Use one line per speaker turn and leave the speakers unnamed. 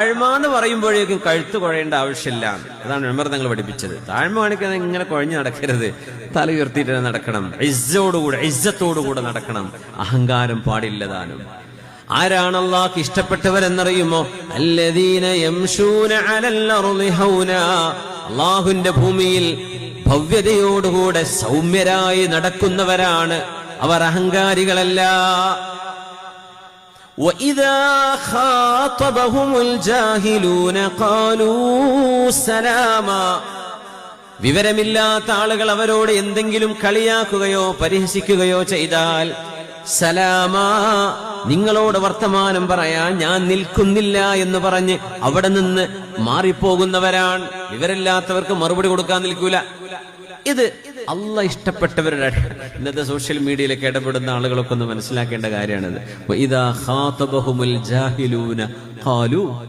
താഴ്മ എന്ന് പറയുമ്പോഴേക്കും കഴുത്ത് കുഴയേണ്ട ആവശ്യമില്ല. അതാണ് ഉമർ തങ്ങൾ പഠിപ്പിച്ചത്. താഴ്മ കാണിക്കുന്നത് ഇങ്ങനെ കുഴഞ്ഞു നടക്കരുത്. തല ഉയർത്തിയിട്ട് നടക്കണം. ഇസ്സോടുകൂടെ ഇസ്സത്തോടുകൂടെ നടക്കണം. അഹങ്കാരം പാടില്ലതാനും ആരാണ് അള്ളാഹ് ഇഷ്ടപ്പെട്ടവരെന്നറിയുമോ? അല്ലദീന അള്ളാഹുവിന്റെ ഭൂമിയിൽ ഭവ്യതയോടുകൂടെ സൗമ്യരായി നടക്കുന്നവരാണ്. അവർ അഹങ്കാരികളല്ല. وإذا خاطبهم الجاهلون قالوا سلاما വിവരമില്ലാത്ത ആളുകൾ അവരോട് എന്തെങ്കിലും കളിയാക്കുകയോ പരിഹസിക്കുകയോ ചെയ്താൽ സലാമ നിങ്ങളോട് വർത്തമാനം പറയാൻ ഞാൻ നിൽക്കുന്നില്ല എന്ന് പറഞ്ഞ് അവിടെ നിന്ന് മാറിപ്പോകുന്നവരാണ് വിവരമില്ലാത്തവർക്ക് മറുപടി കൊടുക്കാൻ നിൽക്കൂല ഇത് അല്ല ഇഷ്ടപ്പെട്ടവരുടെ ഇന്നത്തെ സോഷ്യൽ മീഡിയയിലേക്ക് ഇടപെടുന്ന ആളുകളൊക്കെ ഒന്ന് മനസ്സിലാക്കേണ്ട കാര്യമാണിത്.